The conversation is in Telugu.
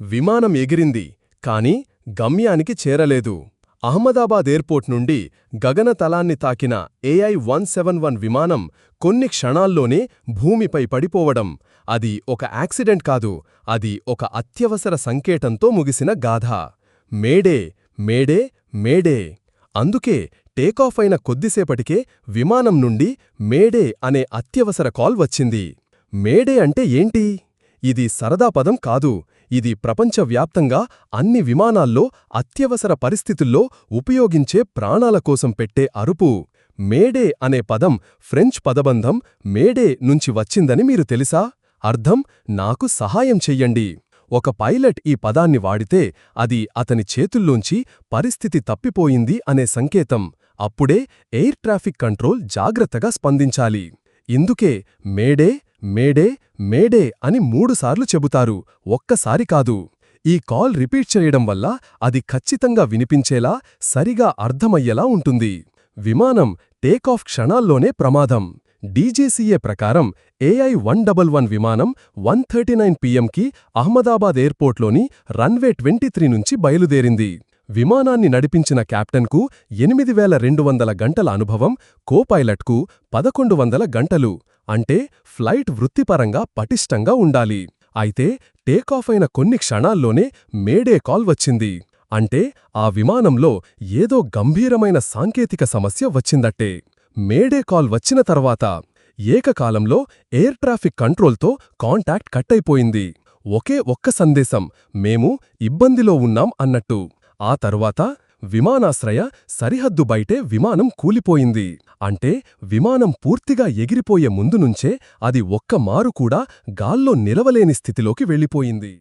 విమానం ఎగిరింది కాని గమ్యానికి చేరలేదు. అహ్మదాబాద్ ఎయిర్పోర్ట్ నుండి గగనతలాన్ని తాకిన ఏఐ వన్ సెవెన్ వన్ విమానం కొన్ని క్షణాల్లోనే భూమిపై పడిపోవడం అది ఒక యాక్సిడెంట్ కాదు అది ఒక అత్యవసర సంకేతంతో ముగిసిన గాథ. Mayday mayday mayday. అందుకే టేకాఫ్ అయిన కొద్దిసేపటికే విమానం నుండి మేడే అనే అత్యవసర కాల్ వచ్చింది. మేడే అంటే ఏంటి? ఇది సరదా పదం కాదు ఇది ప్రపంచవ్యాప్తంగా అన్ని విమానాల్లో అత్యవసర పరిస్థితుల్లో ఉపయోగించే ప్రాణాల కోసం పెట్టే అరుపు. మేడే అనే పదం ఫ్రెంచ్ పదబంధం మేడే నుంచి వచ్చిందని మీరు తెలుసా? అర్థం నాకు సహాయం చెయ్యండి. ఒక పైలట్ ఈ పదాన్ని వాడితే అది అతని చేతుల్లోంచి పరిస్థితి తప్పిపోయింది అనే సంకేతం. అప్పుడే ఎయిర్ ట్రాఫిక్ కంట్రోల్ జాగ్రత్తగా స్పందించాలి. ఇందుకే మేడే మేడే మేడే అని మూడుసార్లు చెబుతారు. ఒక్కసారి కాదు. ఈ కాల్ రిపీట్ చేయడం వల్ల అది ఖచ్చితంగా వినిపించేలా సరిగా అర్థమయ్యేలా ఉంటుంది. విమానం టేకాఫ్ క్షణాల్లోనే ప్రమాదం. డీజీసీఏ ప్రకారం ఏఐ వన్ డబల్ వన్ విమానం వన్ థర్టీ నైన్ పిఎంకి అహ్మదాబాద్ ఎయిర్పోర్ట్లోని రన్వే ట్వంటీ త్రీ నుంచి బయలుదేరింది. విమానాన్ని నడిపించిన కెప్టెన్కు ఎనిమిది వేల రెండు వందల గంటల అనుభవం కోపైలట్కు పదకొండు వందల గంటలు. అంటే ఫ్లైట్ వృత్తిపరంగా పటిష్టంగా ఉండాలి. అయితే టేకాఫ్ అయిన కొన్ని క్షణాల్లోనే మేడే కాల్ వచ్చింది. అంటే ఆ విమానంలో ఏదో గంభీరమైన సాంకేతిక సమస్య వచ్చిందట్టే. మేడే కాల్ వచ్చిన తర్వాత ఏకకాలంలో ఎయిర్ ట్రాఫిక్ కంట్రోల్తో కాంటాక్ట్ కట్టయిపోయింది. ఒకే ఒక్క సందేశం మేము ఇబ్బందిలో ఉన్నాం అన్నట్టు. ఆ తరువాత విమానాశ్రయ సరిహద్దు బయటే విమానం కూలిపోయింది. అంటే విమానం పూర్తిగా ఎగిరిపోయే ముందునుంచే అది ఒక్క మారు కూడా గాల్లో నిలవలేని స్థితిలోకి వెళ్ళిపోయింది.